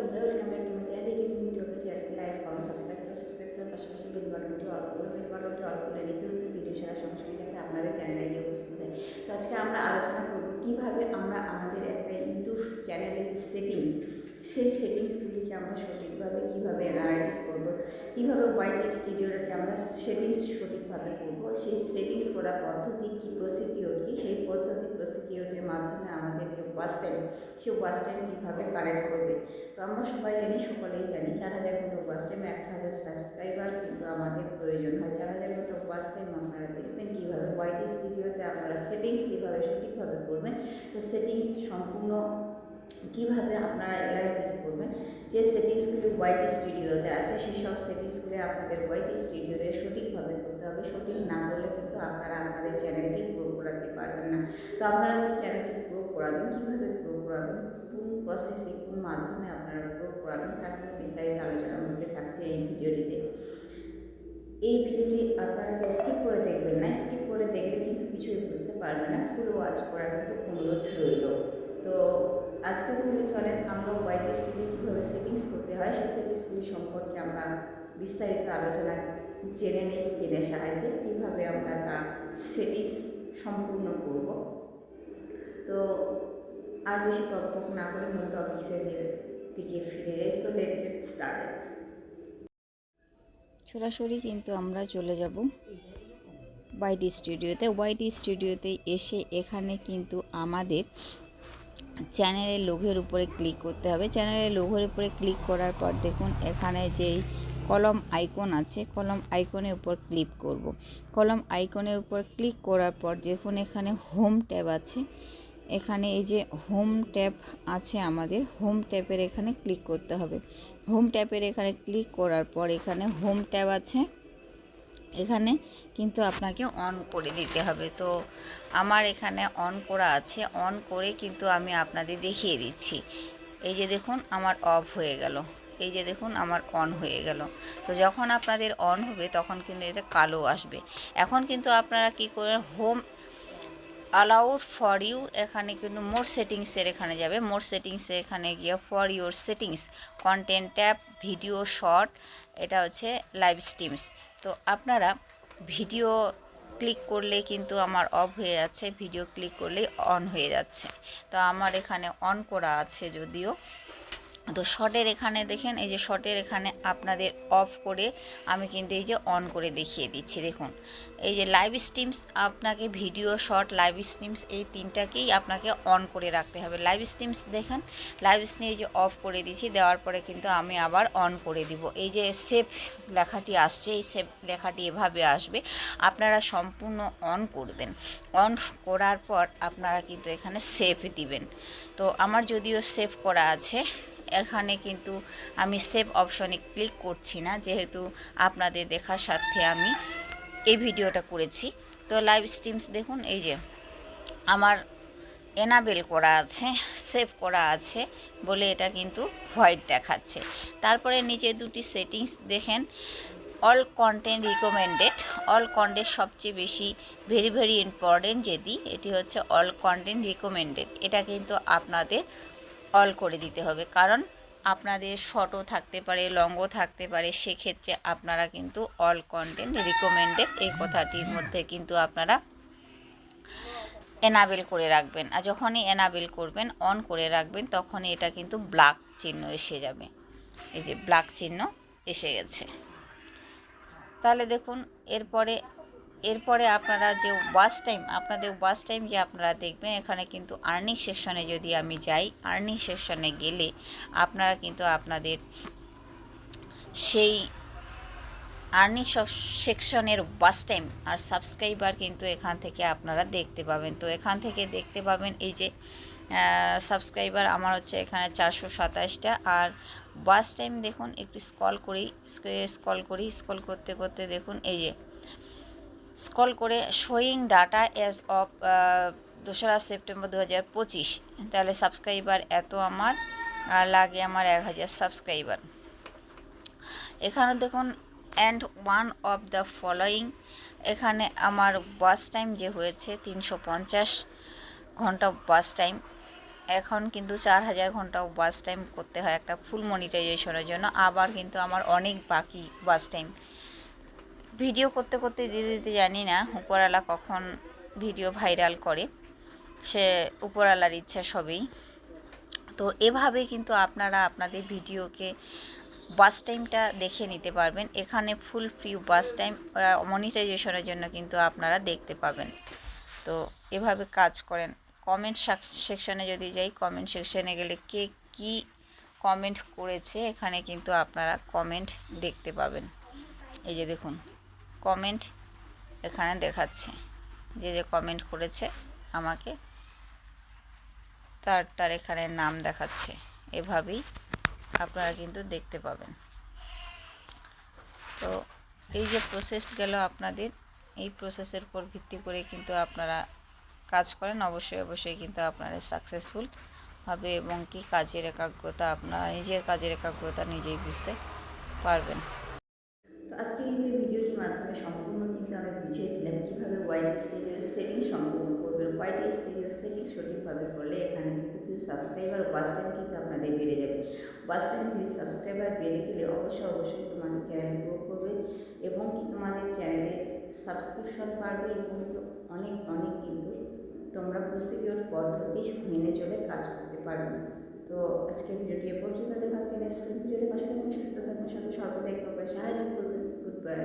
বন্ধুরা welcome back to my channel এই video করে লাইক কমেন্ট সাবস্ক্রাইব করে সাবস্ক্রাইব করে পাশাপাশি বেল বাটনটি অল করে বেল বাটনটি অল করে নিতে হতে ভিডিও ছাড়া সঙ্গে যাতে আপনাদের চ্যানেলে গিয়ে উপস্থিত হয় তো আজকে আমরা আলোচনা করব কীভাবে আমরা আমাদের একটা ইউটিউব চ্যানেলের যে সেটিংস সেই সেটিংসগুলিকে আমরা সঠিকভাবে কীভাবে অ্যানালাইজ করব কীভাবে হোয়াইট স্টুডিওটাকে আমরা সেটিংস সঠিকভাবে করব সেই সেটিংস করার পদ্ধতি কী প্রসিকিওর কী সেই পদ্ধতি প্রসিকিওরের মাধ্যমে স্টাইমে সে স্ট্যান্ড কীভাবে কানেক্ট করবে? তো আমরা সবাই জানি, সকলেই জানি, চার হাজার ঘণ্টা টাইম এক হাজার সাবস্ক্রাইবার কিন্তু আমাদের প্রয়োজন হয়। চার হাজার ঘণ্টা টাইম আপনারা দেখবেন কীভাবে হোয়াইট স্টুডিওতে আপনারা সেটিংস কীভাবে সঠিকভাবে করবেন। তো সেটিংস সম্পূর্ণ কীভাবে আপনারা এলাইটিস করবেন? যে সেটিংসগুলি হোয়াইট স্টুডিওতে আছে, সেই সব সেটিংসগুলি আপনাদের হোয়াইট স্টুডিওতে সঠিকভাবে করতে হবে। সঠিক না করলে কিন্তু আপনারা আপনাদের চ্যানেলকে গ্রো করাতে পারবেন না। তো আপনারা যে চ্যানেলকে গ্রো করাবেন, কীভাবে গ্রো করাবেন? কোন প্রসেসে কোন মাধ্যমে আপনারা গ্রো করাবেন তার কোনো বিস্তারিত আলোচনার মধ্যে থাকছে এই ভিডিওটিতে। এই ভিডিওটি আপনারা কেউ স্কিপ করে দেখবেন না। স্কিপ করে দেখলে কিন্তু কিছুই বুঝতে পারবেন না। ফুল ওয়াচ করার কিন্তু অনুরোধ রইল। তো আজকে তাহলে চলেন আমরা হোয়াইট স্টুডিও কীভাবে সেটিংস করতে হয়, সেই সেটিংসগুলি সম্পর্কে আমরা বিস্তারিত আলোচনা জেনে নিই স্ক্রিনের সাহায্যে, কীভাবে আমরা তা সেটিংস সম্পূর্ণ করব। তো আর বেশি পক না করে মূল টপিক্সের দিকে ফিরে এসো লেট গেট স্টার্টেড সরাসরি কিন্তু আমরা চলে যাব ওয়াইটি স্টুডিওতে ওয়াইটি স্টুডিওতে এসে এখানে কিন্তু আমাদের চ্যানেলের লোগোর উপরে ক্লিক করতে হবে। চ্যানেলের লোগোর উপরে ক্লিক করার পর দেখুন, এখানে যেই কলম আইকন আছে কলম আইকনের উপর ক্লিক করব। কলম আইকনের উপর ক্লিক করার পর দেখুন, এখানে হোম ট্যাব আছে। এখানে এই যে হোম ট্যাব আছে আমাদের হোম ট্যাপের এখানে ক্লিক করতে হবে। হোম ট্যাপের এখানে ক্লিক করার পর এখানে হোম ট্যাব আছে। এখানে কিন্তু আপনাকে অন করে দিতে হবে। তো আমার এখানে অন করা আছে। অন করে কিন্তু আমি আপনাদের দেখিয়ে দিচ্ছি। এই যে দেখুন, আমার অফ হয়ে গেল। এই যে দেখুন, আমার অন হয়ে গেল। তো যখন আপনাদের অন হবে, তখন কিন্তু এটা কালো আসবে। এখন কিন্তু আপনারা কি করে হোম অ্যালাউড ফর ইউ এখানে কিন্তু মোর সেটিংসের এখানে যাবে। মোর সেটিংসে এখানে গিয়ে for your settings content tab video short এটা হচ্ছে লাইভ স্ট্রিমস তো আপনারা ভিডিও ক্লিক করলে কিন্তু আমার অফ হয়ে যাচ্ছে, ভিডিও ক্লিক করলেই অন হয়ে যাচ্ছে। তো আমার এখানে অন করা আছে যদিও। তো শর্টের এখানে দেখেন, এই যে শর্টের এখানে আপনাদের অফ করে আমি কিন্তু এই যে অন করে দেখিয়ে দিচ্ছি। দেখুন, এই যে লাইভ স্ট্রিমস আপনাকে ভিডিও শর্ট লাইভ স্ট্রিমস এই তিনটাকেই আপনাকে অন করে রাখতে হবে। লাইভ স্ট্রিমস দেখেন লাইভ স্ট্রিম এই যে অফ করে দিয়েছি দেওয়ার পরে কিন্তু আমি আবার অন করে দিব। এই যে সেভ লেখাটি আসছে, এই সেভ লেখাটি এভাবে আসবে, আপনারা সম্পূর্ণ অন করবেন। অন করার পর আপনারা কিন্তু এখানে সেভ দিবেন। তো আমার যদিও সেভ করা আছে এখানে কিন্তু আমি সেভ অপশনে ক্লিক করছি না, যেহেতু আপনাদের দেখার সাথে আমি এই ভিডিওটা করেছি। তো লাইভ স্ট্রিমস দেখুন, এই যে আমার এনাবেল করা আছে সেভ করা আছে বলে এটা কিন্তু হোয়াইট দেখাচ্ছে। তারপরে নিচে দুটি সেটিংস দেখেন all content recommended all content সবচেয়ে বেশি ভেরি ভেরি ইম্পর্টেন্ট যেদি এটি হচ্ছে অল কন্টেন্ট রিকমেন্ডেড এটা কিন্তু আপনাদের অল করে দিতে হবে। কারণ আপনাদের শর্টও থাকতে পারে লংও থাকতে পারে, সেক্ষেত্রে আপনারা কিন্তু অল কন্টেন্ট রিকমেন্ডেড এই কথাটির মধ্যে কিন্তু আপনারা এনাবেল করে রাখবেন। আর যখনই এনাবেল করবেন অন করে রাখবেন, তখনই এটা কিন্তু ব্ল্যাক চিহ্ন এসে যাবে। এই যে ব্ল্যাক চিহ্ন এসে গেছে। তাহলে দেখুন, এরপরে এরপরে আপনারা যে ওয়াচ টাইম, আপনাদের ওয়াচ টাইম যে আপনারা দেখবেন, এখানে কিন্তু আর্নিং সেকশনে যদি আমি যাই আর্নিং সেকশনে গেলে আপনারা কিন্তু আপনাদের সেই আর্নিং সেকশনের ওয়াচ টাইম আর সাবস্ক্রাইবার কিন্তু এখান থেকে আপনারা দেখতে পাবেন। তো এখান থেকে দেখতে পাবেন এই যে সাবস্ক্রাইবার আমার হচ্ছে এখানে চারশো সাতাশটা আর ওয়াচ টাইম দেখুন, একটু স্কল করি স্কল করি স্কল করতে করতে দেখুন, এই যে স্কল করে শোয়িং ডাটা অ্যাজ অফ দোসরা সেপ্টেম্বর দু হাজার পঁচিশ। তাহলে সাবস্ক্রাইবার এত আমার লাগে আমার এক হাজার সাবস্ক্রাইবার এখানে দেখুন and one of the following এখানে আমার বাস টাইম যে হয়েছে তিনশো পঞ্চাশ ঘণ্টা বাস টাইম এখন কিন্তু চার হাজার ঘণ্টা বাস টাইম করতে হয় একটা ফুল মনিটাইজেশনের জন্য। আবার কিন্তু আমার অনেক বাকি বাস টাইম ভিডিও করতে করতে দিতে দিতে জানি না উপরওয়ালা কখন ভিডিও ভাইরাল করে। সে উপরওয়ালার ইচ্ছা সবই। তো এভাবে কিন্তু আপনারা আপনাদের ভিডিওকে বাস টাইমটা দেখে নিতে পারবেন। এখানে ফুল ফ্রি বাস টাইম মনিটাইজেশনের জন্য কিন্তু আপনারা দেখতে পাবেন। তো এভাবে কাজ করেন। কমেন্ট সেকশনে যদি যাই কমেন্ট সেকশনে গেলে কে কি কমেন্ট করেছে, এখানে কিন্তু আপনারা কমেন্ট দেখতে পাবেন। এই যে দেখুন। কমেন্ট এখানে দেখাচ্ছে। যে যে কমেন্ট করেছে আমাকে, তার তার এখানে নাম দেখাচ্ছে। এভাবেই আপনারা কিন্তু দেখতে পাবেন। তো এই যে প্রসেস গেল আপনাদের, এই প্রসেসের উপর ভিত্তি করে কিন্তু আপনারা কাজ করেন। অবশ্যই অবশ্যই কিন্তু আপনারা সাকসেসফুল হবে এবং কি কাজের একাগ্রতা, আপনারা নিজের কাজের একাগ্রতা নিজেই বুঝতে পারবেন তো আজকে কিন্তু এই ভিডিওটির মাধ্যমে সম্পূর্ণ কিন্তু আমি বুঝিয়ে দিলাম ওয়াইটি স্টুডিওর সেটিং সম্পূর্ণ করবেন ওয়াইটি স্টুডিওর সেটিং সঠিকভাবে করলে এখানে কিন্তু ভিউ সাবস্ক্রাইবার ওয়াচ টাইম কিন্তু আপনাদের বেড়ে যাবে। ওয়াচ টাইম ভিউ সাবস্ক্রাইবার বেড়ে গেলে অবশ্যই অবশ্যই তোমাদের চ্যানেল গ্রো করবে এবং কি তোমাদের চ্যানেলে সাবস্ক্রিপশন বাড়বে এবং অনেক অনেক কিন্তু তোমরা প্রসিডিওর পদ্ধতি মেনে চলে কাজ করতে পারবে। তো আজকে ভিডিওটি এ পর্যন্ত দেখা হচ্ছে নেক্সট ভিডিওতে পাশে থাকুন সুস্থ থাকুন সাথে সর্বদা সাহায্য করবেন। Good bye